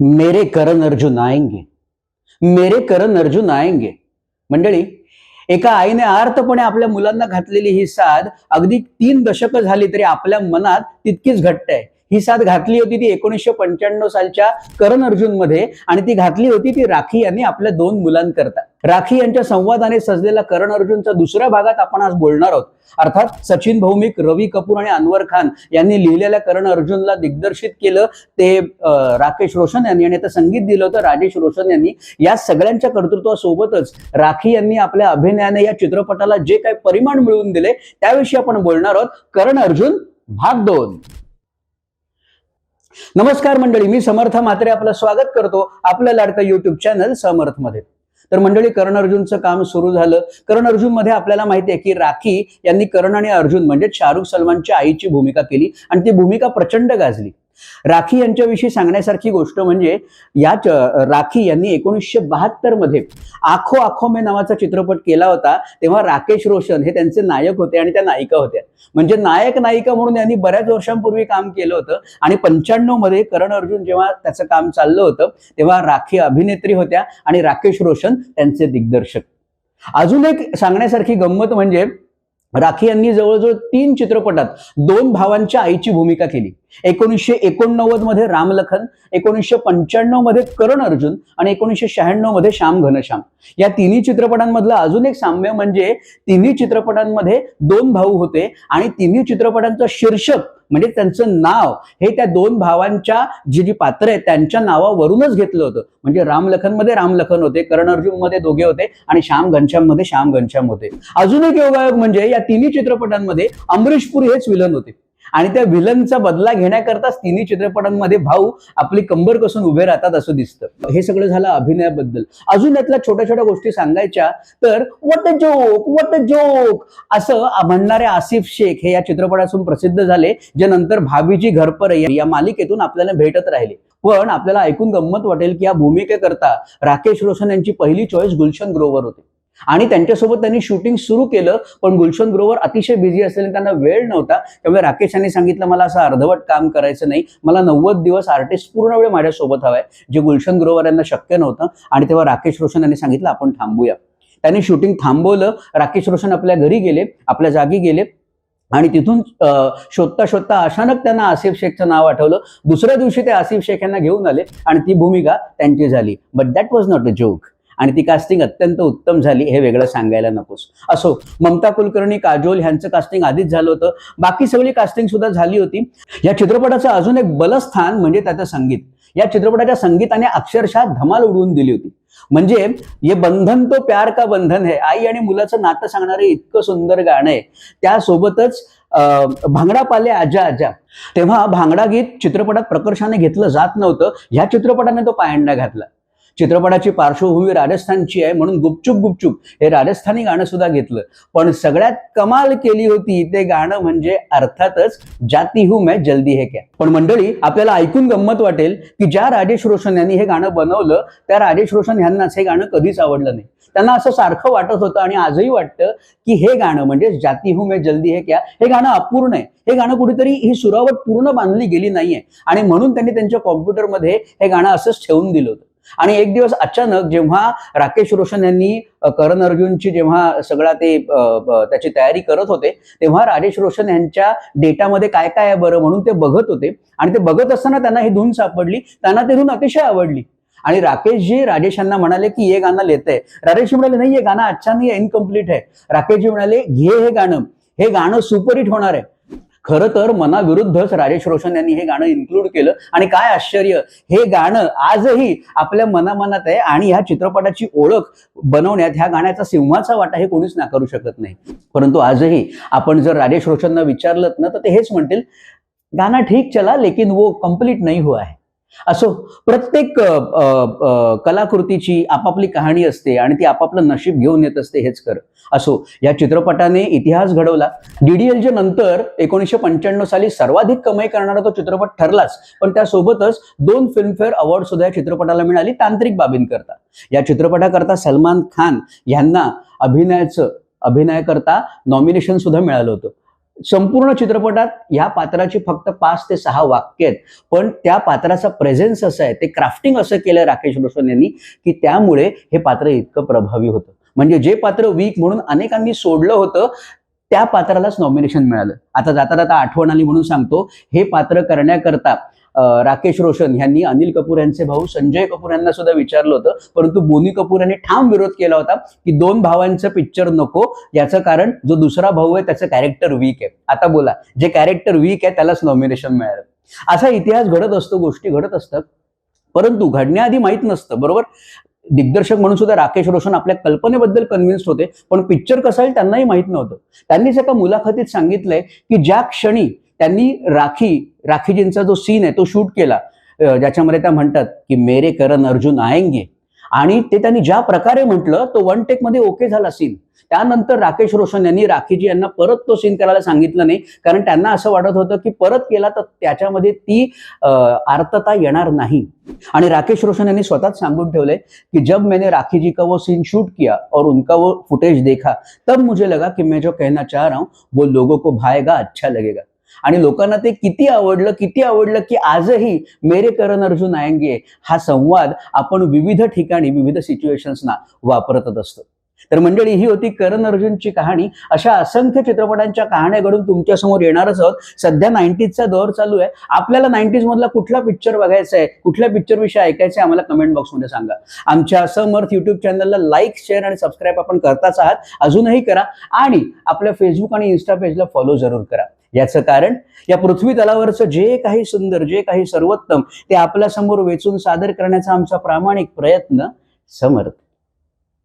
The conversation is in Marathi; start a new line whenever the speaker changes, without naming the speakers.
मेरे करण अर्जुन आएंगे। मेरे करण अर्जुन आएंगे। मंडळी एका आईने आर्तपणे आपल्या मुलांना घातलेली ही साध अगदी तीन दशकं झाली तरी आपल्या मनात तितकीच घट्ट आहे. ही साथ घातली होती ती एकोणीसशे पंच्याण्णव सालच्या करण अर्जुनमध्ये आणि ती घातली होती ती राखी यांनी आपल्या दोन मुलांकरता. राखी यांच्या संवादाने सजलेला करण अर्जुनचा दुसऱ्या भागात आपण आज बोलणार आहोत. अर्थात सचिन भौमिक रवी कपूर आणि अनवर खान यांनी लिहिलेल्या करण अर्जुनला दिग्दर्शित केलं. ते राकेश रोशन यांनी आणि आता संगीत दिलं होतं. राजेश रोशन यांनी या सगळ्यांच्या कर्तृत्वासोबतच राखी यांनी आपल्या अभिनयाने या चित्रपटाला जे काही परिमाण मिळवून दिले त्याविषयी आपण बोलणार आहोत. करण अर्जुन भाग दोन. नमस्कार मंडळी मी समर्थ मात्रे आपलं स्वागत करतो आपलं लाडकं युट्यूब चॅनल समर्थमध्ये तर मंडळी कर्ण अर्जुनचं काम सुरू झालं. कर्ण अर्जुनमध्ये आपल्याला माहिती आहे की राखी यांनी कर्ण आणि अर्जुन म्हणजे शाहरुख सलमानच्या आईची भूमिका केली आणि ती भूमिका प्रचंड गाजली. राखी यांच्याविषयी सांगण्यासारखी गोष्ट म्हणजे या राखी यांनी एकोणीसशे बहात्तरमध्ये आखो आखो मे नावाचा चित्रपट केला होता तेव्हा राकेश रोशन हे त्यांचे नायक होते आणि त्या नायिका होत्या. म्हणजे नायक नायिका म्हणून यांनी बऱ्याच वर्षांपूर्वी काम केलं होतं आणि पंच्याण्णवमध्ये करण अर्जुन जेव्हा त्याचं काम चाललं होतं तेव्हा राखी अभिनेत्री होत्या आणि राकेश रोशन त्यांचे दिग्दर्शक. अजून एक सांगण्यासारखी गंमत म्हणजे राखी यांनी जवळजवळ तीन चित्रपटात दोन भावांच्या आईची भूमिका केली. एकोणीसशे एकोणनव्वदमध्ये रामलखन एकोणीसशे पंच्याण्णवमध्ये करण अर्जुन आणि एकोणीसशे शहाण्णवमध्ये श्याम घनश्याम. या तिन्ही चित्रपटांमधलं अजून एक साम्य म्हणजे तिन्ही चित्रपटांमध्ये दोन भाऊ होते आणि तिन्ही चित्रपटांचं शीर्षक म्हणजे त्यांचं नाव हे त्या दोन भावांच्या जी जी पात्र आहेत त्यांच्या नावावरूनच घेतलं होतं. म्हणजे रामलखनमध्ये रामलखन होते करण अर्जुनमध्ये दोघे होते आणि श्याम घनश्याममध्ये श्याम घनश्याम होते. अजून एक योगायोग म्हणजे या तिन्ही चित्रपटांमध्ये अमरीशपूर हेच विलन होते. आणि त्या विलनचा बदला घेण्याकरताच तिन्ही चित्रपटांमध्ये भाऊ आपली कंबर कसून उभे राहतात असं दिसतं. हे सगळं झालं अभिनयाबद्दल. अजून यातल्या छोट्या छोट्या गोष्टी सांगायच्या तर what a joke what a joke असं म्हणणारे आसिफ शेख हे या चित्रपटातून प्रसिद्ध झाले जे नंतर भाभीजी घरपर या मालिकेतून आपल्याला भेटत राहिले. पण आपल्याला ऐकून गंमत वाटेल की या भूमिकेकरता राकेश रोशन यांची पहिली चॉईस गुलशन ग्रोवर होती. आणि त्यांच्यासोबत त्यांनी शूटिंग सुरू केलं पण गुलशन ग्रोवर अतिशय बिझी असल्याने त्यांना वेळ नव्हता. त्यामुळे राकेश यांनी सांगितलं मला असं अर्धवट काम करायचं नाही. मला नव्वद दिवस आर्टिस्ट पूर्ण वेळ माझ्यासोबत हवाय. जे गुलशन ग्रोवर यांना शक्य नव्हतं. आणि तेव्हा राकेश रोशन यांनी सांगितलं आपण थांबूया. त्यांनी शूटिंग थांबवलं. राकेश रोशन आपल्या घरी गेले आपल्या जागी गेले. आणि तिथून शोधता शोधता अचानक त्यांना आसिफ शेखचं नाव आठवलं. दुसऱ्या दिवशी ते आसिफ शेख यांना घेऊन आले आणि ती भूमिका त्यांची झाली. But that was not a joke आणि ती कास्टिंग अत्यंत उत्तम झाली हे वेगळं सांगायला नकोस. असो ममता कुलकर्णी काजोल ह्यांचं कास्टिंग आधीच झालं होतं. बाकी सगळी कास्टिंग सुद्धा झाली होती. या चित्रपटाचं अजून एक बलस्थान म्हणजे त्याचं संगीत. या चित्रपटाच्या संगीताने अक्षरशः धमाल उडवून दिली होती. म्हणजे ये बंधन तो प्यार का बंधन है? आई आणि मुलाचं नातं सांगणारे इतकं सुंदर गाणं आहे. त्यासोबतच अं, भांगडा पाले आजा आजा. तेव्हा भांगडा गीत चित्रपटात प्रकर्षाने घेतलं जात नव्हतं. ह्या चित्रपटाने तो पायंडा घातला. चित्रपटाची पार्श्वभूमी राजस्थानची आहे म्हणून गुपचूप गुपचूप हे राजस्थानी गाणं सुद्धा घेतलं. पण सगळ्यात कमाल केली होती ते गाणं म्हणजे अर्थातच जाती हू मैं जल्दी हे क्या? पण मंडळी आपल्याला ऐकून गंमत वाटेल की ज्या राजेश रोशन यांनी हे गाणं बनवलं त्या राजेश रोशन यांनाच हे गाणं कधीच आवडलं नाही. त्यांना असं सारखं वाटत होतं आणि आजही वाटतं की हे गाणं म्हणजे जाती हू मैं जल्दी हे क्या? हे गाणं अपूर्ण आहे. हे गाणं कुठेतरी ही सुरावट पूर्ण बांधली गेली नाहीये. आणि म्हणून त्यांनी त्यांच्या कॉम्प्युटरमध्ये हे गाणं असंच ठेवून दिलं होतं. आणि एक दिवस अचानक जेव्हा राकेश रोशन यांनी करण अर्जुनची जेव्हा सगळा ते त्याची तयारी करत होते तेव्हा राजेश रोशन यांच्या डेटामध्ये काय काय आहे बरं म्हणून ते बघत होते. आणि ते बघत असताना त्यांना ही धून सापडली त्यांना ती धून अतिशय आवडली. आणि राकेशजी राजेश यांना म्हणाले की हे गाणं लेतंय राजेशजी म्हणाले नाही हे गाणं अच्छा नाही इनकम्प्लीट आहे. राकेशजी म्हणाले घे हे गाणं. हे गाणं सुपरहिट होणार आहे. खरं तर मनाविरुद्धच राजेश रोशन यांनी हे गाणं इन्क्लूड केलं. आणि काय आश्चर्य हे गाणं आजही आपल्या मनामनात आहे आणि ह्या चित्रपटाची ओळख बनवण्यात ह्या गाण्याचा सिंहाचा वाटा हे कोणीच नाकारू शकत नाही. परंतु आजही आपण जर राजेश रोशनना विचारलं ना तर ते हेच म्हणतील गाणं ठीक चला लेकिन वो कंप्लीट नाही हुआ है. असो प्रत्येक अ, कलाकृतीची आपापली कहाणी असते आणि ती आपापलं नशीब घेऊन येत असते हेच कर असो या चित्रपटाने इतिहास घडवला. डीडीएलच्या नंतर एकोणीसशे पंच्याण्णव साली सर्वाधिक कमाई करणारा तो चित्रपट ठरलाच. पण त्यासोबतच दोन फिल्मफेअर अवॉर्ड सुद्धा या चित्रपटाला मिळाली तांत्रिक बाबींकरता. या चित्रपटाकरता सलमान खान यांना अभिनयाचं अभिनयाकरता नॉमिनेशन सुद्धा मिळालं होतं. संपूर्ण चित्रपटात ह्या पात्राची फक्त पाच ते सहा वाक्य आहेत. पण त्या पात्राचा प्रेझेन्स असं आहे ते क्राफ्टिंग असं केलं राकेश रोशन यांनी की त्यामुळे हे पात्र इतकं प्रभावी होतं. म्हणजे जे पात्र वीक म्हणून अनेकांनी सोडलं होतं त्या पात्रालाच नॉमिनेशन मिळालं. आता जाता जाता आठवण आली म्हणून सांगतो हे पात्र करण्याकरता राकेश रोशन यांनी अनिल कपूर यांचे भाऊ संजय कपूर यांना सुद्धा विचारलं होतं परंतु बोनी कपूर यांनी ठाम विरोध केला होता की दोन भावांचं पिक्चर नको याचं कारण जो दुसरा भाऊ आहे त्याचं कॅरेक्टर वीक आहे. आता बोला जे कॅरेक्टर वीक आहे त्यालाच नॉमिनेशन मिळालं. असा इतिहास घडत असतो गोष्टी घडत असतात. परंतु घडण्याआधी माहीत नसतं बरोबर? दिग्दर्शक म्हणून सुद्धा राकेश रोशन आपल्या कल्पनेबद्दल कन्व्हिन्स्ड होते. पण पिक्चर कसं आहे त्यांनाही माहीत नव्हतं. त्यांनीच एका मुलाखतीत सांगितलंय की ज्या क्षणी त्यांनी राखी राखीजींचा जो सीन आहे तो शूट केला ज्याच्यामध्ये त्या म्हणतात की मेरे करण अर्जुन आएंगे. आणि ते त्यांनी ज्या प्रकारे म्हटलं तो वन टेकमध्ये ओके झाला सीन त्यानंतर राकेश रोशन यांनी राखीजी यांना परत तो सीन करायला सांगितलं नाही. कारण त्यांना असं वाटत होतं की परत केला तर त्याच्यामध्ये ती आर्तता येणार नाही. आणि राकेश रोशन यांनी स्वतःच सांगून ठेवले की जब मैंने राखी जी का वो सीन शूट किया और उनका वो फुटेज देखा तब मुझे लगा कि मैं जो कहना चाह रहा हूँ वो लोगों को भाएगा अच्छा लगेगा. आणि लोकांना ते किती आवडलं किती आवडलं की आजही मेरे करण अर्जुन आयंगे हा संवाद आपण विविध ठिकाणी विविध सिच्युएशन्सना वापरतच असतो. तर मंडळी ही होती करण अर्जुनची कहाणी. अशा असंख्य चित्रपटांच्या कहाण्या घडून तुमच्यासमोर येणारच आहोत. सध्या नाईन्टीजचा दौर चालू आहे. आपल्याला नाईन्टीज मधला कुठला पिक्चर बघायचा आहे कुठल्या पिक्चर विषयी ऐकायचं आहे आम्हाला कमेंट बॉक्समध्ये सांगा. आमच्या समर्थ युट्यूब चॅनलला लाईक शेअर आणि सबस्क्राईब आपण करताच आहात. अजूनही करा आणि आपल्या फेसबुक आणि इन्स्टा पेजला फॉलो जरूर करा. याचं कारण या पृथ्वी तलावरचं जे काही सुंदर जे काही सर्वोत्तम ते आपल्यासमोर वेचून सादर करण्याचा आमचा प्रामाणिक प्रयत्न समर्थ.